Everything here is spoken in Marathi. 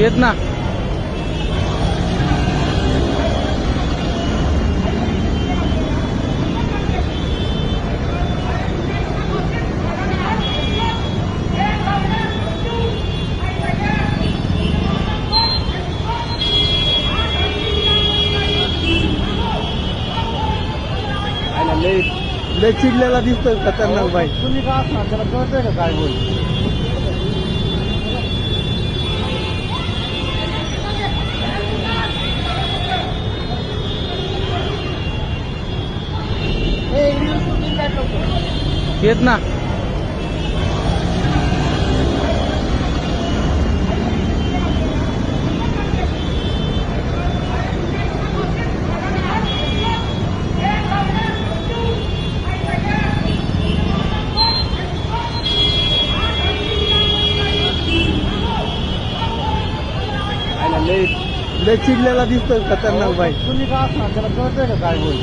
येत ना. लय चिडलेला दिसतोय खतरनाक बाई. तुम्ही का असणार? त्याला कळतंय का काय बोल येत ना. चिडलेला दिसतोय खतरनाक बाई. तुम्ही का असणार? त्याला कळतंय का काय बोल